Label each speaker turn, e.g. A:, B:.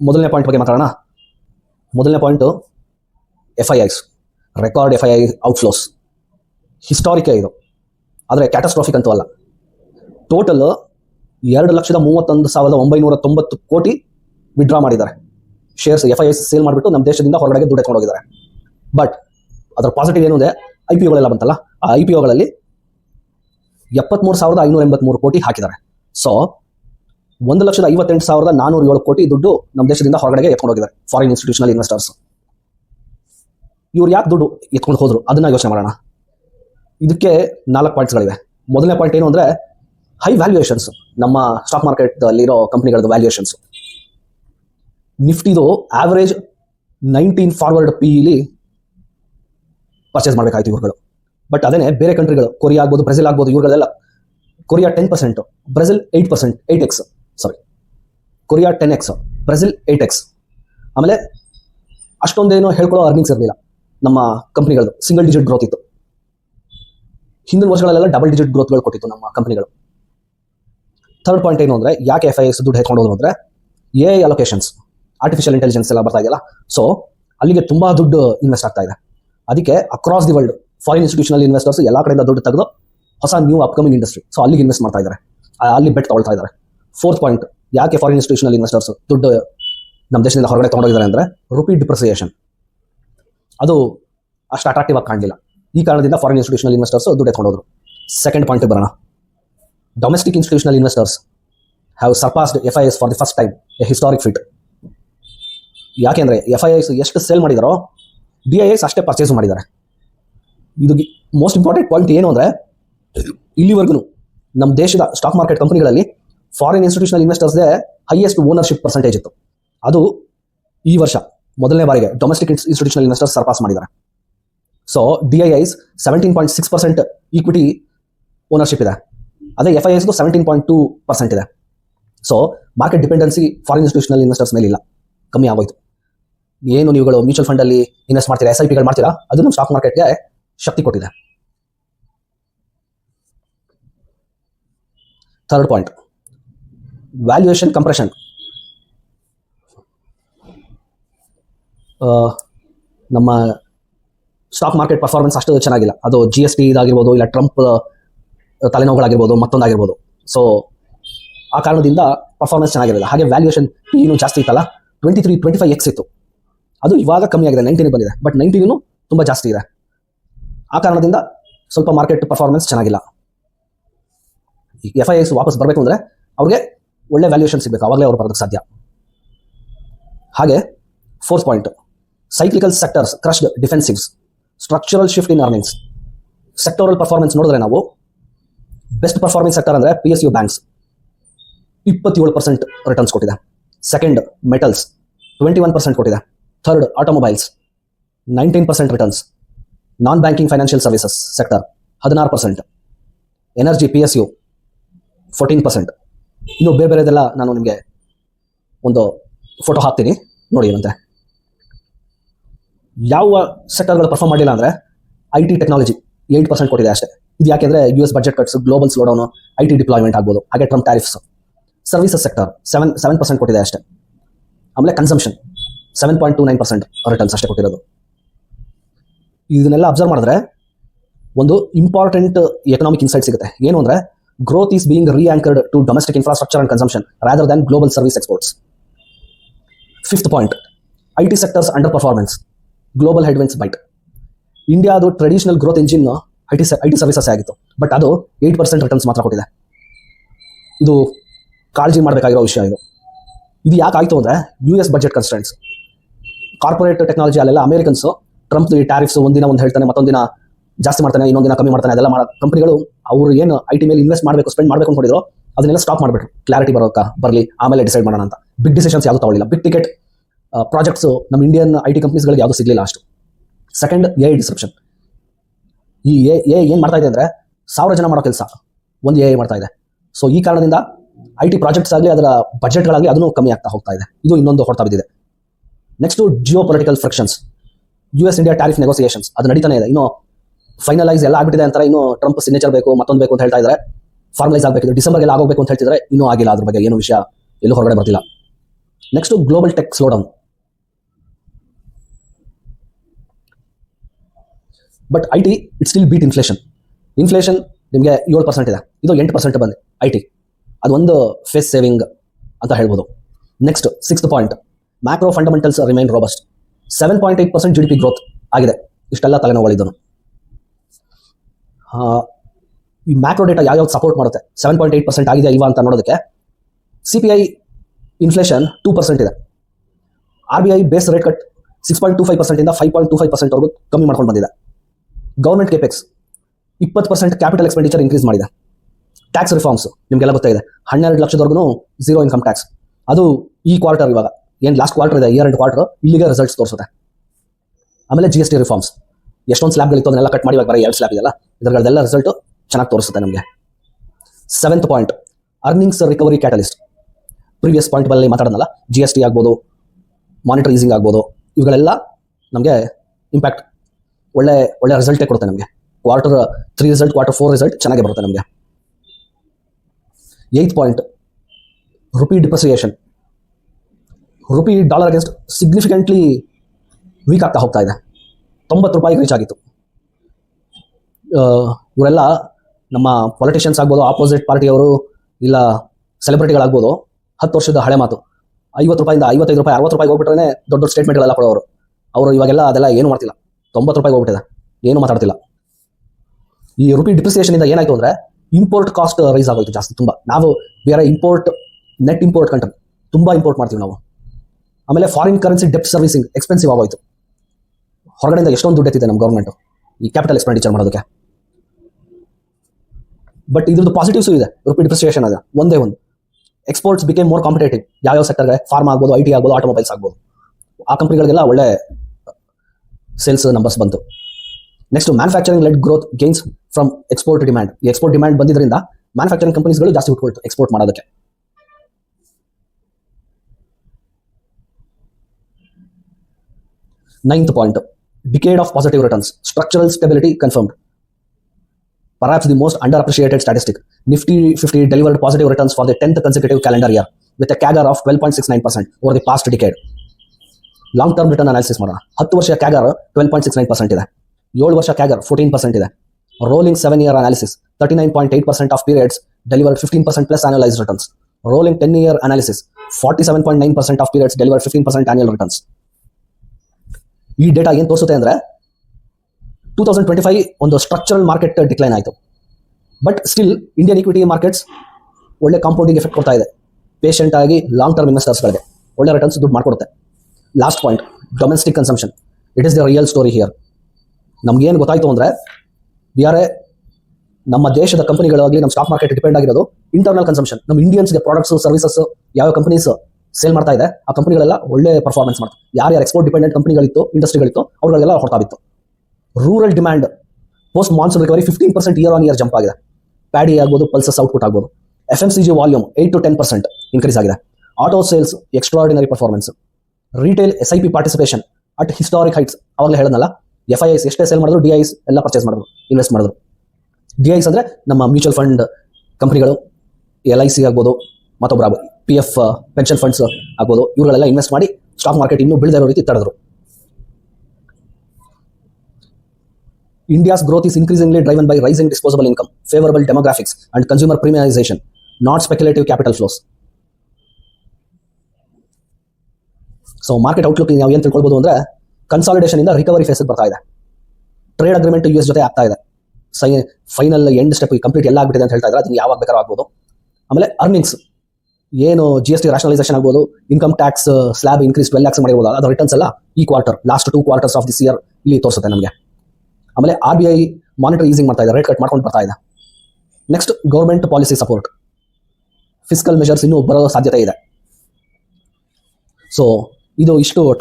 A: ಮೊದಲನೇ ಪಾಯಿಂಟ್ ಬಗ್ಗೆ ಮಾತಾಡೋಣ. ಮೊದಲನೇ point F I Is record F I I outflows ಹಿಸ್ಟಾರಿಕೇ ಇದು. ಆದರೆ ಕ್ಯಾಟಸ್ಟ್ರಾಫಿಕ್ ಅಂತೂ ಅಲ್ಲ. ಟೋಟಲ್ ಎರಡು ಲಕ್ಷದ ಮೂವತ್ತೊಂದು ಸಾವಿರದ ಒಂಬೈನೂರ ತೊಂಬತ್ತು ಕೋಟಿ ವಿಡ್ರಾ ಮಾಡಿದ್ದಾರೆ. Shares F I S sale ಮಾಡಿಬಿಟ್ಟು ನಮ್ಮ ದೇಶದಿಂದ ಹೊರಗಡೆಗೆ ದುಡ್ಡು ಎತ್ಕೊಂಡು ಹೋಗಿದ್ದಾರೆ. ಬಟ್ ಅದರ ಪಾಸಿಟಿವ್ ಏನು ಇದೆ ಐ ಪಿ ಒಗಳೆಲ್ಲ ಬಂತಲ್ಲ, ಆ ಐ ಪಿ ಒಗಳಲ್ಲಿ ಎಪ್ಪತ್ತ್ಮೂರು ಸಾವಿರದ ಐನೂರ ಎಂಬತ್ಮೂರು ಕೋಟಿ ಹಾಕಿದ್ದಾರೆ. ಸೊ ಒಂದು ಲಕ್ಷದ ಐವತ್ತೆಂಟು ಸಾವಿರದ ನಾನೂರ ಏಳು ಕೋಟಿ ದುಡ್ಡು ನಮ್ಮ ದೇಶದಿಂದ ಹೊರಗಡೆಗೆ ಎತ್ಕೊಂಡು ಹೋಗಿದ್ದಾರೆ ಫಾರಿನ್ ಇನ್ಸ್ಟಿಟ್ಯೂಷನಲ್ ಇನ್ವೆಸ್ಟರ್ಸ್ ಇವ್ರು ಯಾಕೆ ದುಡ್ಡು ಎತ್ಕೊಂಡು ಹೋದ್ರು? ಅದನ್ನ ಯೋಚನೆ ಮಾಡೋಣ. ಇದಕ್ಕೆ ನಾಲ್ಕು ಪಾಯಿಂಟ್ಸ್ಗಳಿವೆ ಮೊದಲನೇ ಪಾಯಿಂಟ್ ಏನು ಅಂದರೆ ಹೈ ವ್ಯಾಲ್ಯೂಯೇಷನ್ಸ್ ನಮ್ಮ ಸ್ಟಾಕ್ ಮಾರ್ಕೆಟ್ ಅಲ್ಲಿರೋ ಕಂಪ್ನಿಗಳದ್ದು valuations ನಿಫ್ಟಿದು average nineteen forward P E purchase ಮಾಡಬೇಕಾಯ್ತು ಇವರುಗಳು. ಬಟ್ ಅದೇನೆ ಬೇರೆ ಕಂಟ್ರಿಗಳು ಕೊರಿಯಾ ಆಗ್ಬೋದು ಬ್ರೆಜಿಲ್ ಆಗ್ಬೋದು ಇವುಗಳೆಲ್ಲ Korea ten percent Brazil eight percent eight x sorry Korea ten x Brazil eight x ಆಮೇಲೆ ಅಷ್ಟೊಂದೇನೋ ಹೇಳ್ಕೊಳ್ಳೋ ಅರ್ನಿಂಗ್ಸ್ ಇರಲಿಲ್ಲ ನಮ್ಮ ಕಂಪ್ನಿಗಳದ್ದು ಸಿಂಗಲ್ ಡಿಜಿಟ್ ಗ್ರೋತ್ ಇತ್ತು. ಹಿಂದಿನ ವರ್ಷಗಳಲ್ಲೆಲ್ಲ ಡಬಲ್ ಡಿಜಿಟ್ ಗ್ರೋತ್ಗಳು ಕೊಟ್ಟಿತ್ತು ನಮ್ಮ ಕಂಪ್ನಿಗಳು ಥರ್ಡ್ ಪಾಯಿಂಟ್ ಏನು ಅಂದರೆ, ಯಾಕೆ ಎಫ್ ಐ ಎಸ್ ದುಡ್ಡು ಎತ್ಕೊಂಡು ಹೋದ್ರು ಅಂದರೆ ಎ ಅಲೋಕೇಶನ್ಸ್ ಆರ್ಟಿಫಿಷಿಯಲ್ ಇಂಟೆಲಿಜೆನ್ಸ್ ಎಲ್ಲ ಬರ್ತಾ ಇದೆಯಲ್ಲ? ಸೊ ಅಲ್ಲಿಗೆ ತುಂಬಾ ದುಡ್ಡು ಇನ್ವೆಸ್ಟ್ ಆಗ್ತಾ ಇದೆ. ಅದಕ್ಕೆ across the world foreign institutional investors ಎಲ್ಲ ಕಡೆಯಿಂದ ದುಡ್ಡು ತೆಗೆದು ಹೊಸ ನ್ಯೂ ಅಪ್ಕಮಿಂಗ್ ಇಂಡಸ್ಟ್ರಿ ಸೊ ಅಲ್ಲಿಗೆ ಇನ್ವೆಸ್ಟ್ ಮಾಡ್ತಾ ಇದ್ದಾರೆ. ಅಲ್ಲಿ ಬೆಟ್ ತಗೊಳ್ತಾ ಇದ್ದಾರೆ. ಫೋರ್ತ್ ಪಾಯಿಂಟ್ ಯಾಕೆ ಫಾರಿನ್ ಇನ್ಸ್ಟಿಟ್ಯೂಷನಲ್ ಇನ್ವೆಸ್ಟರ್ಸ್ ದುಡ್ಡು ನಮ್ಮ ದೇಶದಿಂದ ಹೊರಗಡೆ ತಗೊಂಡೋಗಿದ್ದಾರೆ ಅಂದರೆ ರುಪಿ ಡಿಪ್ರಿಸಿಯೇಷನ್ ಅದು ಅಷ್ಟು ಅಟ್ರಾಕ್ಟಿವ್ ಆಗಿ ಕಾಣಲಿಲ್ಲ. ಈ ಕಾರಣದಿಂದ ಫಾರಿನ್ ಇನ್ಸ್ಟಿಟ್ಯೂಷನಲ್ ಇನ್ವೆಸ್ಟರ್ಸ್ ದುಡ್ಡು ಎತ್ಕೊಂಡೋದ್ರು ಸೆಕೆಂಡ್ ಪಾಯಿಂಟ್ ಬರೋಣ. Domestic institutional investors have surpassed F I S for the first time a historic feat ಯಾಕೆಂದ್ರೆ ಎಫ್ ಐ ಎಸ್ ಎಷ್ಟು ಸೇಲ್ ಮಾಡಿದಾರೋ ಡಿ ಐ ಎಸ್ ಅಷ್ಟೇ ಪರ್ಚೇಸ್ ಮಾಡಿದ್ದಾರೆ. ಇದು ಮೋಸ್ಟ್ ಇಂಪಾರ್ಟೆಂಟ್ ಪಾಯಿಂಟ್ ಏನು ಅಂದರೆ ಇಲ್ಲಿವರೆಗೂ ನಮ್ಮ ದೇಶದ ಸ್ಟಾಕ್ ಮಾರ್ಕೆಟ್ ಕಂಪನಿಗಳಲ್ಲಿ ಫಾರಿನ್ ಇನ್ಸ್ಟಿಟ್ಯೂಷನಲ್ ಇನ್ವೆಸ್ಟರ್ಸ್ದೇ ಹೈಯೆಸ್ಟ್ ಓನರ್ಶಿಪ್ ಪರ್ಸೆಂಟೇಜ್ ಇತ್ತು. ಅದು ಈ ವರ್ಷ, ಮೊದಲನೇ ಬಾರಿಗೆ ಡೊಮೆಸ್ಟಿಕ್ ಇನ್ಸ್ಟಿಟ್ಯೂಷನಲ್ ಇನ್ವೆಸ್ಟರ್ಸ್ ಸರ್ಪಾಸ್ ಮಾಡಿದ್ದಾರೆ. So D I Is seventeen point six percent equity ownership ಇದೆ. ಅದೇ ಎಫ್ ಐ ಎಸ್ದು ಸೆವೆಂಟೀನ್ ಪಾಯಿಂಟ್ ಟೂ ಪರ್ಸೆಂಟ್ ಇದೆ. So market dependency foreign institutional investors ಮೇಲೆ ಇಲ್ಲ. ಕಮ್ಮಿ ಆಗೋಯ್ತು. ಏನು ನೀವುಗಳು ಮ್ಯೂಚುವಲ್ ಫಂಡ್ ಅಲ್ಲಿ ಇನ್ವೆಸ್ಟ್ ಮಾಡ್ತೀರಾ ಎಸ್ ಐ ಪಿಗಳು ಮಾಡ್ತೀರಾ, ಅದು ನಮ್ಮ ಸ್ಟಾಕ್ ಮಾರ್ಕೆಟ್ಗೆ ಶಕ್ತಿ ಕೊಟ್ಟಿದೆ. ಥರ್ಡ್ ಪಾಯಿಂಟ್ ವ್ಯಾಲ್ಯೂಯೇಷನ್ ಕಂಪ್ರೆಷನ್ ನಮ್ಮ ಸ್ಟಾಕ್ ಮಾರ್ಕೆಟ್ ಪರ್ಫಾರ್ಮೆನ್ಸ್ ಅಷ್ಟು ಚೆನ್ನಾಗಿಲ್ಲ. ಅದು ಜಿ ಎಸ್ ಟಿ ಇದಾಗಿರ್ಬೋದು, ಇಲ್ಲ ಟ್ರಂಪ್ ತಲೆನೋವುಗಳಾಗಿರ್ಬೋದು, ಮತ್ತೊಂದಾಗಿರ್ಬೋದು. ಸೊ ಆ ಕಾರಣದಿಂದ ಪರ್ಫಾರ್ಮೆನ್ಸ್ ಚೆನ್ನಾಗಿರಲಿಲ್ಲ. ಹಾಗೆ ವ್ಯಾಲ್ಯೂಯೇಷನ್ ಇನ್ನೂ ಜಾಸ್ತಿ ಇತ್ತಲ್ಲ? Twenty three twenty five x ಇತ್ತು. ಅದು ಇವಾಗ ಕಮ್ಮಿ ಆಗಿದೆ ನೈನ್ಟೀನ್ ಬಂದಿದೆ. ಬಟ್ ನೈನ್ಟೀನು ತುಂಬ ಜಾಸ್ತಿ ಇದೆ. ಆ ಕಾರಣದಿಂದ ಸ್ವಲ್ಪ ಮಾರ್ಕೆಟ್ ಪರ್ಫಾರ್ಮೆನ್ಸ್ ಚೆನ್ನಾಗಿಲ್ಲ. ಎಫ್ ಐ ಎಸ್ ವಾಪಸ್ ಬರಬೇಕು ಅಂದರೆ ಅವ್ರಿಗೆ ಒಳ್ಳೆ ವ್ಯಾಲ್ಯೂಷನ್ ಸಿಗಬೇಕು. ಆವಾಗಲೇ ಅವರು ಬರೋದಕ್ಕೆ ಸಾಧ್ಯ. ಹಾಗೆ fourth point cyclical sectors crushed defensives structural shift in earnings sectoral performance ನೋಡಿದ್ರೆ ನಾವು ಬೆಸ್ಟ್ ಪರ್ಫಾರ್ಮೆನ್ಸ್ ಸೆಕ್ಟರ್ ಅಂದರೆ ಪಿ ಎಸ್ ಯು ಬ್ಯಾಂಕ್ಸ್ ಇಪ್ಪತ್ತೇಳು ಪರ್ಸೆಂಟ್ ರಿಟರ್ನ್ಸ್ ಕೊಟ್ಟಿದೆ. Second metals twenty one percent ಕೊಟ್ಟಿದೆ. Third automobiles nineteen percent returns non banking financial services sector ಹದಿನಾರು percent energy P S U fourteen percent ಇನ್ನು ಬೇರೆ ಬೇರೆದೆಲ್ಲ ನಾನು ನಿಮಗೆ ಒಂದು ಫೋಟೋ ಹಾಕ್ತೀನಿ. ನೋಡಿ ಏನಂತೆ. ಯಾವ ಸೆಕ್ಟರ್ಗಳು ಪರ್ಫಾರ್ಮ್ ಮಾಡಿಲ್ಲ ಅಂದರೆ I T technology eight percent ಕೊಟ್ಟಿದೆ ಅಷ್ಟೇ. ಇದು ಯಾಕೆಂದ್ರೆ U S budget cuts global slowdown I T deployment ಆಗ್ಬೋದು. ಹಾಗೆ Trump tariffs services sector seven seven percent ಕೊಟ್ಟಿದೆ ಅಷ್ಟೇ. ಆಮೇಲೆ consumption seven point two nine percent returns ಅಷ್ಟೇ ಕೊಟ್ಟಿರೋದು. ಇದನ್ನೆಲ್ಲ ಅಬ್ಸರ್ವ್ ಮಾಡಿದ್ರೆ ಒಂದು ಇಂಪಾರ್ಟೆಂಟ್ ಎಕನಾಮಿಕ್ ಇನ್ಸೈಟ್ ಸಿಗುತ್ತೆ. ಏನು ಅಂದರೆ being reanchored to domestic infrastructure and consumption rather than global service exports fifth point I T sectors under performance global headwinds bite ಇಂಡಿಯಾದು traditional growth engine I T I T services ಆಗಿತ್ತು but ಅದು eight percent returns ಮಾತ್ರ ಕೊಟ್ಟಿದೆ. ಇದು ಕಾಳಜಿ ಮಾಡಬೇಕಾಗಿರೋ ವಿಷಯ ಇದು. ಇದು ಯಾಕೆ ಆಯಿತು ಅಂದರೆ U S budget constants corporate technology ಅಲ್ಲೆಲ್ಲ ಅಮೇರಿಕನ್ಸು ಟ್ರಂಪ್ ಈ ಟ್ಯಾರಿಫ್ಸ್ ಒಂದಿನ ಒಂದು ಹೇಳ್ತಾನೆ, ಮತ್ತೊಂದಿನ ಜಾಸ್ತಿ ಮಾಡ್ತಾನೆ ಇನ್ನೊಂದಿನ ಕಮ್ಮಿ ಮಾಡ್ತಾನೆ, ಅದೆಲ್ಲ ಮಾಡೋ ಕಂಪನಿಗಳು ಅವರು ಏನು ಐ ಟಿ ಮೇಲೆ ಇನ್ವೆಸ್ಟ್ ಮಾಡಬೇಕು ಸ್ಪೆಂಡ್ ಮಾಡಬೇಕು ಅನ್ಕೊಂಡಿದ್ರು, ಅದನ್ನೆಲ್ಲ ಸ್ಟಾಪ್ ಮಾಡ್ಬಿಟ್ರು. ಕ್ಲಾರಿಟಿ ಬರೋಕ, ಬರಲಿ, ಆಮೇಲೆ ಡಿಸೈಡ್ ಮಾಡೋಣ ಅಂತ. ಬಿಗ್ ಡಿಸಿಷನ್ಸ್ ಯಾವುದು ತಗೊಳ್ಳಿಲ್ಲ. ಬಿಗ್ ಟಿಕೆಟ್ ಪ್ರಾಜೆಕ್ಟ್ಸ್ ನಮ್ಮ ಇಂಡಿಯನ್ ಐ ಟಿ ಕಂಪ್ನೀಸ್ಗಳಿಗೆ ಯಾವುದು ಸಿಗಲಿಲ್ಲ ಅಷ್ಟು. ಸೆಕೆಂಡ್ ಎ ಡಿಸ್ಕ್ರಿಪ್ಷನ್ ಈ ಎ ಎ ಏನು ಮಾಡ್ತಾ ಇದೆ ಅಂದರೆ, ಸಾವಿರ ಜನ ಮಾಡೋ ಕೆಲಸ. ಒಂದು ಎ ಮಾಡ್ತಾ ಇದೆ. ಸೊ ಈ ಕಾರಣದಿಂದ ಐ ಟಿ ಪ್ರಾಜೆಕ್ಟ್ಸ್ ಆಗಲಿ, ಅದರ ಬಜೆಟ್ಗಳಾಗಲಿ ಅದನ್ನು ಕಮ್ಮಿ ಆಗ್ತಾ ಹೋಗ್ತಾ ಇದೆ. ಇದು ಇನ್ನೊಂದು ಹೊಡ್ತಾ ಬಿದ್ದಿದೆ. Next geopolitical frictions U S India tariff negotiations ಅದು ನಡೀತಾನೆ ಇದೆ. ಇನ್ನು ಫೈನಲೈಸ್ ಎಲ್ಲ ಆಗ್ಬಿಟ್ಟಿದೆ ಅಂತಾರೆ. ಇನ್ನು ಟ್ರಂಪ್ ಸಿಗ್ನೇಚರ್ ಬೇಕು, ಮತ್ತೊಂದು ಬೇಕು ಅಂತ ಹೇಳ್ತಾ ಇದ್ದಾರೆ ಫಾರ್ಮಲೈಸ್ ಆಗಬೇಕು ಡಿಸೆಂಬರ್ಗೆಲ್ಲ ಆಗಬೇಕು ಅಂತ ಹೇಳ್ತಿದ್ರೆ. ಇನ್ನೂ ಆಗಿಲ್ಲ ಅದ್ರ ಬಗ್ಗೆ ಏನು ವಿಷಯ ಎಲ್ಲೂ ಹೊರಗಡೆ ಬರ್ತಿಲ್ಲ. Next global tech slowdown but I T it still beat inflation inflation ನಿಮಗೆ ಏಳು ಪರ್ಸೆಂಟ್ ಇದೆ. ಇದು ಎಂಟು ಪರ್ಸೆಂಟ್ ಬಂದೆ ಐ ಟಿ ಅದೊಂದು ಫೇಸ್ ಸೇವಿಂಗ್ ಅಂತ ಹೇಳ್ಬೋದು. Next sixth point macro fundamentals remain robust seven point eight percent G D P growth ಆಗಿದೆ. ಇಷ್ಟೆಲ್ಲ ತಲೆನೋವುಗಳಿದ್ದನು ಈ ಮ್ಯಾಕ್ರೋ ಡೇಟಾ ಯಾವ್ಯಾವ್ದು ಸಪೋರ್ಟ್ ಮಾಡುತ್ತೆ? ಸೆವೆನ್ ಪಾಯಿಂಟ್ ಏಟ್ ಪರ್ಸೆಂಟ್ ಆಗಿದೆ ಇಲ್ವಾ ಅಂತ ನೋಡೋದಕ್ಕೆ C P I inflation two percent ಇದೆ. R B I base rate cut six point two five ಪರ್ಸೆಂಟಿಂದ five point two five ಪರ್ಸೆಂಟ್ವರೆಗೂ ಕಮ್ಮಿ ಮಾಡ್ಕೊಂಡು ಬಂದಿದೆ. ಗೌರ್ಮೆಂಟ್ ಕೆಪೆಕ್ಸ್ ಇಪ್ಪತ್ತು ಪರ್ಸೆಂಟ್ ಕ್ಯಾಪಿಟಲ್ ಎಕ್ಸ್ಪೆಂಡಿಚರ್ ಇನ್ಕ್ರೀಸ್ ಮಾಡಿದೆ. ಟ್ಯಾಕ್ಸ್ ರಿಫಾರ್ಮ್ಸ್ ನಿಮಗೆಲ್ಲ ಗೊತ್ತಾಗಿದೆ ಹನ್ನೆರಡು ಲಕ್ಷದವರೆಗೂ ಝೀರೋ ಇನ್ಕಮ್ ಟ್ಯಾಕ್ಸ್ ಅದು ಈ ಕ್ವಾರ್ಟರ್ ಇವಾಗ. ಏನು ಲಾಸ್ಟ್ ಕ್ವಾರ್ಟರ್ ಇದೆ ಇಯರ್ ಎಂಡ್ ಕ್ವಾರ್ಟರ್ ಇಲ್ಲಿಗೆ ರಿಸಲ್ಟ್ಸ್ ತೋರಿಸುತ್ತೆ. ಆಮೇಲೆ ಜಿ ಎಸ್ ಟಿ ರಿಫಾರ್ಮ್ಸ್ ಎಷ್ಟೊಂದು ಸ್ಲ್ಯಾಬ್ಗಳಿತ್ತು ಅದನ್ನೆಲ್ಲ ಕಟ್ ಮಾಡಿ, ಇವಾಗ ಬರೀ ಎರಡು ಸ್ಲ್ಯಾಬ್ ಇದೆಯಲ್ಲ? ಇದರದೆಲ್ಲ ರಿಸಲ್ಟ್ ಚೆನ್ನಾಗಿ ತೋರಿಸುತ್ತೆ ನಮಗೆ. Seventh point earnings recovery catalyst previous point ಬಲ್ಲಿ ಮಾತಾಡೋದಲ್ಲ ಜಿ ಎಸ್ ಟಿ ಆಗ್ಬೋದು ಮಾನಿಟರ್ ಈಸಿಂಗ್ ಆಗ್ಬೋದು, ಇವುಗಳೆಲ್ಲ ನಮಗೆ ಇಂಪ್ಯಾಕ್ಟ್ ಒಳ್ಳೆ ಒಳ್ಳೆ ರಿಸಲ್ಟೇ ಕೊಡುತ್ತೆ ನಮಗೆ. Quarter three result quarter four result ಚೆನ್ನಾಗಿ ಬರುತ್ತೆ ನಮಗೆ. Eighth point rupee depreciation rupee dollar against significantly weak ಆಗ್ತಾ ಹೋಗ್ತಾ ಇದೆ. ತೊಂಬತ್ತು ರೂಪಾಯಿಗೆ ರೀಚ್ ಆಗಿತ್ತು. ಇವರೆಲ್ಲ ನಮ್ಮ ಪೊಲಿಟಿಷಿಯನ್ಸ್ ಆಗ್ಬೋದು ಆಪೋಸಿಟ್ ಪಾರ್ಟಿಯವರು ಇಲ್ಲ ಸೆಲೆಬ್ರಿಟಿಗಳಾಗ್ಬೋದು ಹತ್ತು ವರ್ಷದ ಹಳೆ ಮಾತು. ಐವತ್ತು ರೂಪಾಯಿಂದ ಐವತ್ತೈದು ರೂಪಾಯಿ, ಅರವತ್ತು ರೂಪಾಯಿಗೆ ಹೋಗ್ಬಿಟ್ರೆ ದೊಡ್ಡ ದೊಡ್ಡ ಸ್ಟೇಟ್ಮೆಂಟ್ಗಳೆಲ್ಲ ಕೊಡೋರು ಅವರು ಇವಾಗೆಲ್ಲ ಅದೆಲ್ಲ ಏನು ಮಾಡ್ತಿಲ್ಲ. ತೊಂಬತ್ತು ರೂಪಾಯಿಗೆ ಹೋಗ್ಬಿಟ್ಟಿದೆ. ಏನು ಮಾತಾಡ್ತಿಲ್ಲ. ಈ ರುಪಿ ಡಿಪ್ರಿಸಿಯೇಷನ್ ಇಂದ ಏನಾಯ್ತು ಅಂದ್ರೆ ಇಂಪೋರ್ಟ್ ಕಾಸ್ಟ್ ರೈಸ್ ಆಗೋಯ್ತು ಜಾಸ್ತಿ ತುಂಬಾ. ನಾವು ಬೇರೆ ಇಂಪೋರ್ಟ್ ನೆಟ್ ಇಂಪೋರ್ಟ್ ಕಂಟ್ರಿ ತುಂಬಾ ಇಂಪೋರ್ಟ್ ಮಾಡ್ತೀವಿ ನಾವು. ಆಮೇಲೆ foreign currency debt servicing expensive ಆಗೋಯ್ತು. ಹೊರಗಡೆಯಿಂದ ಎಷ್ಟೊಂದು ದುಡ್ಡು ಎತ್ತಿದೆ ನಮ್ಮ ಗೌರ್ಮೆಂಟ್ ಈ ಕ್ಯಾಪಿಟಲ್ ಎಕ್ಸ್ಪೆಂಡಿಚರ್ ಮಾಡೋದಕ್ಕೆ. ಬಟ್ ಇದ್ರದ್ದು ಪಾಸಿಟಿವ್ಸು ಇದೆ. ರುಪಿ ಡಿಪ್ರಿಸಿಯೇಷನ್ ಅದ. ಒಂದೇ ಒಂದು. ಎಕ್ಸ್ಪೋರ್ಟ್ಸ್ ಬಿಕೇಮ್ ಮೋರ್ ಕಾಂಪಿಟೇಟಿವ್ ಯಾವ್ಯಾವ ಸೆಕ್ಟರ್ಗೆ ಫಾರ್ಮ್ ಆಗ್ಬೋದು ಐ ಟಿ ಆಗ್ಬೋದು ಆಟೋಮೊಬೈಲ್ಸ್ ಆಗ್ಬೋದು. ಆ ಕಂಪ್ನಿಗಳಿಗೆಲ್ಲ ಒಳ್ಳೆ ಸೇಲ್ಸ್ ನಂಬರ್ಸ್ ಬಂತು. Next manufacturing led growth gains from export demand export demand ಬಂದಿದ್ದರಿಂದ ಮ್ಯಾನುಫ್ಯಾಕ್ಚರಿಂಗ್ ಕಂಪನೀಸ್ಗಳು ಜಾಸ್ತಿ ಹುಟ್ಕೊಳ್ತು ಎಕ್ಸ್ಪೋರ್ಟ್ ಮಾಡೋದಕ್ಕೆ. Ninth point decade of positive returns structural stability confirmed perhaps the most underappreciated statistic. Nifty 50 delivered positive returns for the 10th consecutive calendar year with a CAGR of 12.69% over the past decade. Long term return analysis ಮಾಡೋಣ. ಹತ್ತು ವರ್ಷ CAGR twelve point six nine percent ಇದೆ. ಏಳು ವರ್ಷ CAGR fourteen percent ಇದೆ. Rolling seven year analysis thirty nine point eight percent of periods deliver fifteen percent plus analyse returns rolling ten year analysis forty seven point nine percent of periods deliver fifteen percent annual returns ಈ data ಏನು ತೋರಿಸುತ್ತೆ ಅಂದ್ರೆ two thousand twenty five ಒಂದು structural market decline ಆಯಿತು. But still Indian equity markets ಒಳ್ಳೆ compounding effect ಕೊಡ್ತಾ ಇದೆ. Patient ಆಗಿ ಲಾಂಗ್ ಟರ್ಮ್ ಇನ್ವೆಸ್ಟರ್ಸ್ಗಳಿಗೆ ಒಳ್ಳೆ ರಿಟರ್ನ್ಸ್ ದುಡ್ಡು ಮಾಡಿಕೊಡುತ್ತೆ. Last point domestic consumption it is the real story here ನಮ್ಗೇನು ಗೊತ್ತಾಯ್ತು ಅಂದರೆ ಎ ನಮ್ಮ ದೇಶದ ಕಂಪನಿಗಳಾಗಲಿ ನಮ್ಮ ಸ್ಟಾಕ್ ಮಾರ್ಕೆಟ್ ಡಿಪೆಂಡ್ ಆಗಿರೋದು ಇಂಟರ್ನಲ್ ಕನ್ಸಂಪ್ಷನ್ ನಮ್ಮ ಇಂಡಿಯನ್ಸ್ಗೆ ಪ್ರಾಡಕ್ಟ್ಸ್ ಸರ್ವಿಸಸ್ ಯಾವ ಕಂಪನೀಸ್ ಸೇಲ್ ಮಾಡ್ತಾ ಇದೆ, ಆ ಕಂಪನಿಗಳೆಲ್ಲ ಒಳ್ಳೆ ಪರ್ಫಾರ್ಮೆನ್ಸ್ ಮಾಡ್ತಾರೆ ಯಾರ್ಯಾರು ಎಕ್ಸ್ಪೋರ್ಟ್ ಡಿಪೆಂಡೆಂಟ್ ಕಂಪನಿಗಳಿತ್ತು ಇಂಡಸ್ಟ್ರಿಗಳಿತ್ತು ಅವ್ರಿಗೆಲ್ಲ ಹೊಡ್ತಾ rural demand post monsoon recovery fifteen percent year on year jump ಆಗಿದೆ. ಪ್ಯಾಡಿ ಆಗ್ಬೋದು ಪಲ್ಸಸ್ ಔಟ್ಪುಟ್ ಆಗ್ಬೋದು. F M C G volume eight to ten percent increase ಆಗಿದೆ. Auto sales extraordinary performance retail S I P participation at historic heights ಅವಾಗಲೇ ಹೇಳೋದಲ್ಲ F I S ಎಷ್ಟೇ sale ಮಾಡಿದ್ರು D ice ಎಲ್ಲ purchase ಮಾಡಿದ್ರು invest ಮಾಡಿದ್ರು. D ice ಅಂದರೆ ನಮ್ಮ ಮ್ಯೂಚುವಲ್ ಫಂಡ್ ಕಂಪ್ನಿಗಳು ಎಲ್ ಐ ಸಿ ಆಗ್ಬೋದು ಮತ್ತೊಬ್ಬರ ಪಿ ಎಫ್ ಪೆನ್ಷನ್ ಫಂಡ್ಸ್ ಆಗ್ಬೋದು ಇವುಗಳೆಲ್ಲ ಇನ್ವೆಸ್ಟ್ ಮಾಡಿ ಸ್ಟಾಕ್ ಮಾರ್ಕೆಟ್ ಇನ್ನೂ ಬೆಳೆದಿರೋ ರೀತಿ ತಡೆದ್ರು. India's growth is increasingly driven by rising disposable income, favorable demographics, and consumer premiumization, not speculative capital flows. So market outlook ನಾವು ಏನು ತಿಳ್ಕೊಳ್ಬೋದು ಅಂದ್ರೆ ಕನ್ಸಾಲಿಡೇಷನ್ ಇಂದ ರಿಕವರಿ ಫೇಸ್ ಬರ್ತಾ ಇದೆ. ಟ್ರೇಡ್ ಅಗ್ರಿಮೆಂಟ್ ಯು ಎಸ್ ಜೊತೆ ಆಗ್ತಾ ಇದೆ. ಸೈ ಫೈನಲ್ ಎಂಡ್ ಸ್ಟೆಪ್ ಕಂಪ್ಲೀಟ್ ಎಲ್ಲ ಆಗ್ಬಿಟ್ಟಿದೆ ಅಂತ ಹೇಳ್ತಾ ಇದ್ದಾರೆ ಅದನ್ನ ಯಾವಾಗ ಬೇಕಾದ್ರೂ ಆಗ್ಬೋದು. ಆಮೇಲೆ ಅರ್ನಿಂಗ್ಸ್ ಏನು ಜಿ ಎಸ್ ಟಿ ರಾಷನಲೈಸೇಷನ್ ಆಗ್ಬೋದು income tax slab increase twelve lakhs ಮಾಡಿರ್ಬೋದು ಅದರ ರಿಟರ್ನ್ಸ್ ಎಲ್ಲ ಈ quarter last two quarters of this year ಇಲ್ಲಿ ತೋರಿಸುತ್ತೆ ನಮಗೆ. ಆಮೇಲೆ R B I monetary easing ಮಾಡ್ತಾ ಇದೆ ರೇಟ್ ಕಟ್ ಮಾಡ್ಕೊಂಡು ಬರ್ತಾ ಇದೆ. Next government policy support fiscal measures ಇನ್ನೂ ಬರೋ ಸಾಧ್ಯತೆ ಇದೆ. ಸೊ ಇದು ಇಷ್ಟು